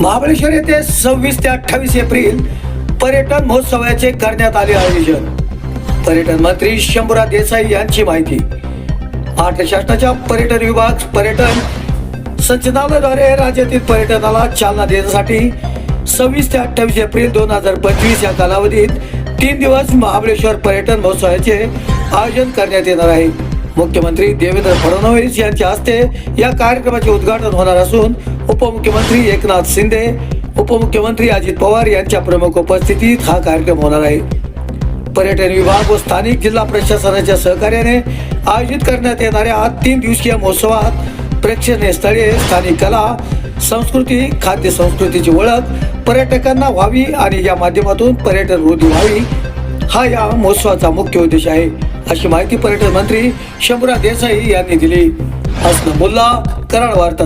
महाबळेश्वर येथे सव्वीस ते अठ्ठावीस एप्रिल पर्यटन महोत्सवाचे करण्यात आले आयोजन. पर्यटन मंत्री शंभूराज देसाई यांची माहिती. महाराष्ट्र शासनाच्या पर्यटन विभाग पर्यटन संचालनालयाद्वारे राज्यातील पर्यटनाला चालना देण्यासाठी सव्वीस ते अठ्ठावीस एप्रिल दोन हजार पंचवीस या कालावधीत तीन दिवस महाबळेश्वर पर्यटन महोत्सवाचे आयोजन करण्यात येणार आहे. मुख्यमंत्री देवेंद्र फडणवीस यांच्या हस्ते या कार्यक्रमाचे उद्घाटन होणार असून उपमुख्यमंत्री एकनाथ शिंदे उपमुख्यमंत्री अजित पवार यांच्या प्रमुख उपस्थितीत हा कार्यक्रम होणार आहे. पर्यटन विभाग व स्थानिक जिल्हा प्रशासनाच्या सहकार्याने आयोजित करण्यात येणाऱ्या तीन दिवसीय महोत्सवात प्रेक्षणीय स्थळे स्थानिक कला संस्कृती खाद्य संस्कृतीची ओळख पर्यटकांना व्हावी आणि या माध्यमातून पर्यटन वृद्धी व्हावी हा या महोत्सवाचा मुख्य उद्देश आहे अशी माहिती पर्यटन मंत्री शंभूराज देसाई यांनी दिली. हसन मुल्ला कराड वार्ता